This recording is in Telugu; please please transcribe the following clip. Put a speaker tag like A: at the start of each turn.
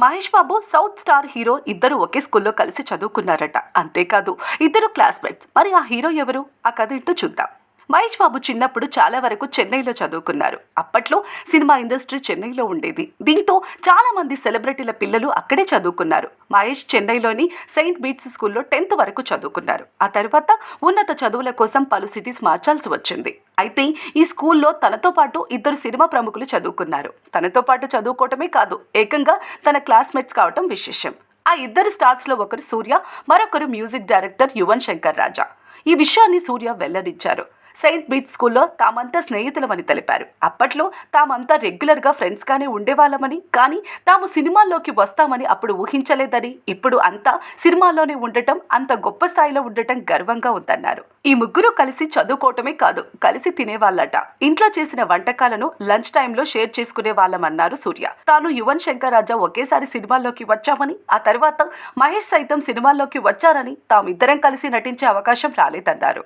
A: Mahesh Babu south star hero ఇద్దరు ఒకే స్కూల్లో కలిసి చదువుకున్నారట. అంతేకాదు ఇద్దరు క్లాస్మేట్స్. మరి ఆ హీరో ఎవరు? ఆ కథ ఏంటో చూద్దాం. మహేష్ బాబు చిన్నప్పుడు చాలా వరకు చెన్నైలో చదువుకున్నారు. అప్పట్లో సినిమా ఇండస్ట్రీ చెన్నైలో ఉండేది. దీంతో చాలా మంది సెలబ్రిటీల పిల్లలు అక్కడే చదువుకున్నారు. మహేష్ చెన్నైలోని సెయింట్ బీట్స్ స్కూల్లో టెన్త్ వరకు చదువుకున్నారు. ఆ తర్వాత ఉన్నత చదువుల కోసం పలు సిటీస్ మార్చాల్సి వచ్చింది. అయితే ఈ స్కూల్లో తనతో పాటు ఇద్దరు సినిమా ప్రముఖులు చదువుకున్నారు. తనతో పాటు చదువుకోవటమే కాదు ఏకంగా తన క్లాస్మేట్స్ కావటం విశేషం. ఆ ఇద్దరు స్టార్స్లో ఒకరు సూర్య మరొకరు మ్యూజిక్ డైరెక్టర్ యువన్ శంకర్ రాజా. ఈ విషయాన్ని సూర్య వెల్లడించారు. సెయింట్ బీట్ స్కూల్లో తామంతా స్నేహితులమని తెలిపారు. అప్పట్లో తామంతా రెగ్యులర్గా ఫ్రెండ్స్గానే ఉండేవాళ్ళమని కానీ తాము సినిమాల్లోకి వస్తామని అప్పుడు ఊహించలేదని ఇప్పుడు అంతా సినిమాల్లోనే ఉండటం అంత గొప్ప స్థాయిలో ఉండటం గర్వంగా ఉందన్నారు. ఈ ముగ్గురు కలిసి చదువుకోవటమే కాదు కలిసి తినేవాళ్ళట. ఇంట్లో చేసిన వంటకాలను లంచ్ టైంలో షేర్ చేసుకునే వాళ్ళమన్నారు సూర్య. తాను యువన్ శంకర్ రాజా ఒకేసారి సినిమాల్లోకి వచ్చామని ఆ తర్వాత మహేష్ సైతం సినిమాల్లోకి వచ్చారని తామిద్దరం కలిసి నటించే అవకాశం రాలేదన్నారు.